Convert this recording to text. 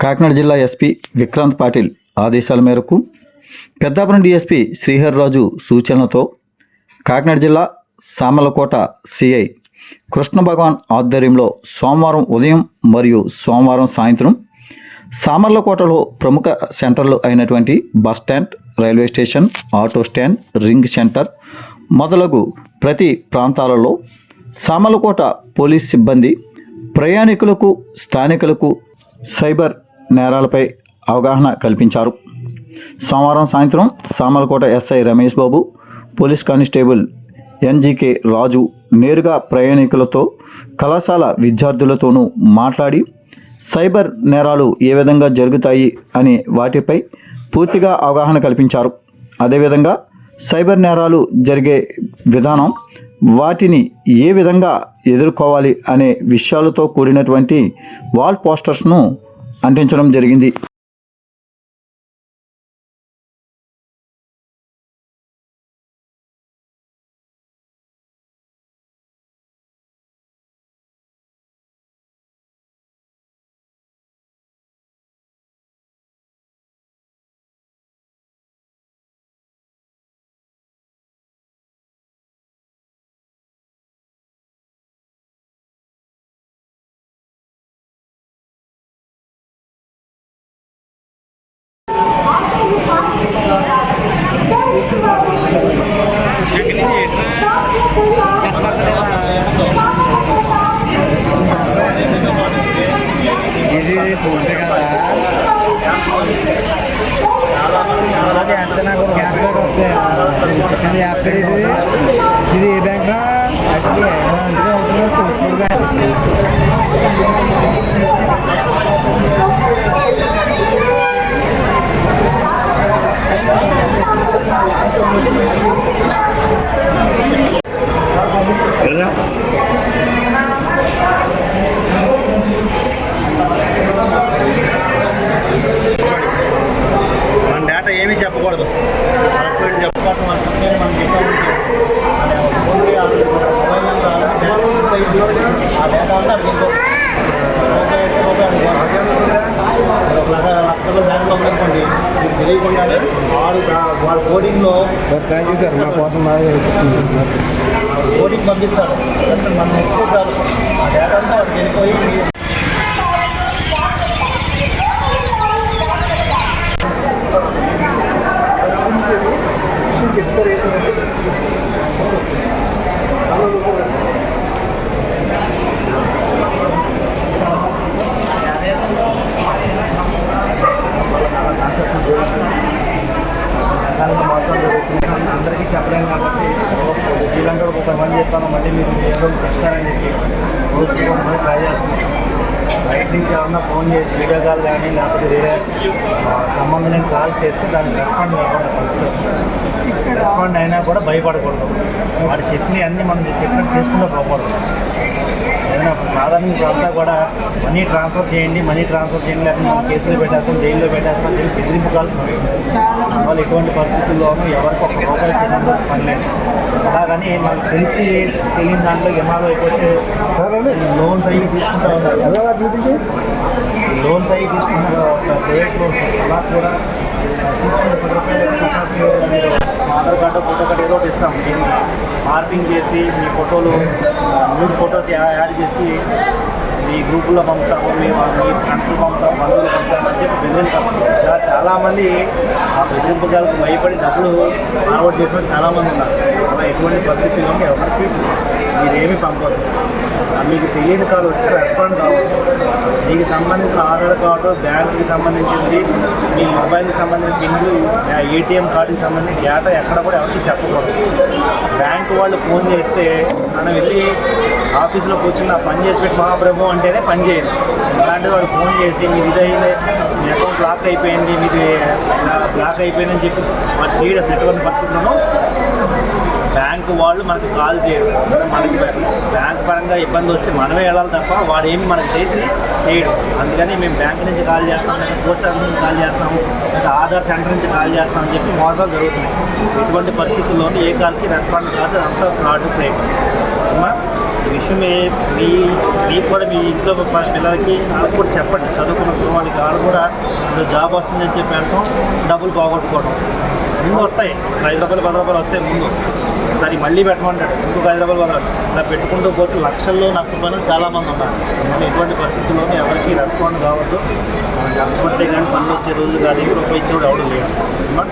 కాకినాడ జిల్లా ఎస్పీ విక్రాంత్ పాటిల్ ఆదేశాల మేరకు పెద్దాపురం డిఎస్పీ శ్రీహరిరాజు సూచనలతో కాకినాడ జిల్లా సామలకోట సిఐ కృష్ణ భగవాన్ ఆధ్వర్యంలో సోమవారం ఉదయం మరియు సోమవారం సాయంత్రం సామర్లకోటలో ప్రముఖ సెంటర్లు అయినటువంటి bus stand railway station auto stand ring centre మొదలగు ప్రతి ప్రాంతాలలో సామర్లకోట పోలీస్ సిబ్బంది ప్రయాణికులకు స్థానికులకు సైబర్ నేరాలపై అవగాహన కల్పించారు. సోమవారం సాయంత్రం Samarlakota SI Ramesh Babu police constable NGK Raju నేరుగా ప్రయాణికులతో కళాశాల విద్యార్థులతోనూ మాట్లాడి సైబర్ నేరాలు ఏ విధంగా జరుగుతాయి అనే వాటిపై పూర్తిగా అవగాహన కల్పించారు. అదేవిధంగా సైబర్ నేరాలు జరిగే విధానం వాటిని ఏ విధంగా ఎదుర్కోవాలి అనే విషయాలతో కూడినటువంటి వాల్ పోస్టర్స్ను అంటించడం జరిగింది. ఇది ఫోన్పే కదా అలాగే అంతే నాకు క్యాష్ బ్యాక్ వస్తాయి సెకండ్ యాప్ ఇది ఇది ఏ బ్యాంక్ రా అందుకే అవుతుంది స్టేట్ బ్యాంక్ తెలియకుండానే వాడు వాడు కోడింగ్లో సార్ థ్యాంక్ యూ సార్ మా కోసం బాగా కోడింగ్ పంపిస్తాడు మన నెక్స్ట్ సార్ ఆ డేటా అంతా వాడికి వెళ్ళిపోయి ఏదో చేస్తారని చెప్పి రోజుకి కొంతమంది ట్రై చేస్తున్నాం. బయట నుంచి ఏమన్నా ఫోన్ చేసి వీడియో కాల్ కానీ లేకపోతే వేరే సంబంధం లేని కాల్ చేస్తే దానికి రెస్పాండ్ కాకుండా ఫస్ట్ రెస్పాండ్ అయినా కూడా భయపడకూడదు. వాడు చెప్పినవి అన్నీ మనం చెప్పినట్టు చేసుకుంటూ పోకూడదు ఏదైనా ఇప్పుడు సాధారణంగా ఇప్పుడు అంతా కూడా మనీ ట్రాన్స్ఫర్ చేయండి మనీ ట్రాన్స్ఫర్ చేయండి లేకపోతే మనం కేసులో పెట్టేస్తాం జైల్లో పెట్టేస్తాం అని చెప్పి బెదిరింపు కాల్సి వాళ్ళు ఎటువంటి పరిస్థితుల్లోనూ ఎవరికి ఒక రూపాయి చెల్లించిన పని లేదు. అలాగని మనకు తెలిసి తెలియని దాంట్లో ఇన్వాల్వ్ అయిపోతే లోన్స్ అయ్యి తీసుకుంటా ఉన్నారు. లోన్స్ అయ్యి తీసుకున్నారు ప్రైవేట్ లోన్స్ అలా కూడా తీసుకున్న పది రూపాయలు ఆధార్ కార్డు ఫోటో కార్డు ఏదో ఒకటి ఇస్తాం. మార్పింగ్ చేసి మీ ఫోటోలు మూడు ఫోటోస్ యాడ్ చేసి మీ గ్రూపుల్లో పంపుతాము మీ మీ ఫ్రెండ్స్ పంపుతాం బంధువులు పంపుతామని చెప్పి బెదిరించాం ఇలా చాలామంది ఆ బెదిరింపుగాలకు భయపడి డబ్బులు ఫార్వర్డ్ చేసిన చాలామంది ఉన్నారు. అలా ఎటువంటి పరిస్థితుల్లో ఎవరికి మీరేమి పంపదు మీకు తెలియని కాల్ వస్తే రెస్పాండ్ కావాలి మీకు సంబంధించిన ఆధార్ కార్డు బ్యాంకుకి సంబంధించింది మీ మొబైల్కి సంబంధించిన పిన్లు ఏటీఎం కార్డుకి సంబంధించిన డేటా ఎక్కడ కూడా ఎవరికి చెప్పకూడదు. బ్యాంకు వాళ్ళు ఫోన్ చేస్తే మనం వెళ్ళి ఆఫీస్లో కూర్చుని పని చేసి పెట్టి మహాప్రభు ఉంటేనే పని చేయదు అలాంటిది వాడు ఫోన్ చేసి మీది ఇదైంది మీ అకౌంట్ బ్లాక్ అయిపోయింది మీది బ్లాక్ అయిపోయిందని చెప్పి వాడు చేయడం అసలు ఎటువంటి పరిస్థితులను బ్యాంకు వాళ్ళు మనకు కాల్ చేయరు. మనకి బ్యాంక్ పరంగా ఇబ్బంది వస్తే మనమే వెళ్ళాలి తప్ప వాడు ఏమి మనకు చేసి చేయడు. అందుకని మేము బ్యాంక్ నుంచి కాల్ చేస్తాం లేదా పోస్ట్ ఆఫీస్ నుంచి కాల్ చేస్తాము లేదా ఆధార్ సెంటర్ నుంచి కాల్ చేస్తాం అని చెప్పి మోసాలు జరుగుతున్నాయి. ఇటువంటి పరిస్థితుల్లోనూ ఏ కాల్కి రెస్పాండ్ కాదు అంతా ఫ్రాడ్ ఫేక్ విషయమే మీ- మీ మీకు కూడా మీ ఇంట్లో ప- పిల్లలకి వాళ్ళకి కూడా చెప్పండి. చదువుకున్న వాళ్ళకి వాళ్ళు కూడా ఇప్పుడు జాబ్ వస్తుందని చెప్పి అంటాం. డబ్బులు పోగొట్టుకోవడం. ముందు వస్తాయి. ఐదు రూపాయలు పది రూపాయలు వస్తాయి ముందు. దాన్ని మళ్ళీ పెట్టమంటాడు. ఇంకొక ఐదు రూపాయలు పది ఇలా పెట్టుకుంటూ పోతే లక్షల్లో నష్టపోయిన చాలామంది ఉన్నారు. మనం ఎటువంటి పరిస్థితుల్లోనూ ఎవరికి రెస్పాండ్ కావద్దు. మనం కష్టపడితే కానీ పనులు వచ్చే రోజు కాదు. రూపాయి ఇచ్చేవాడు ఎవడం లేదు అమ్మా?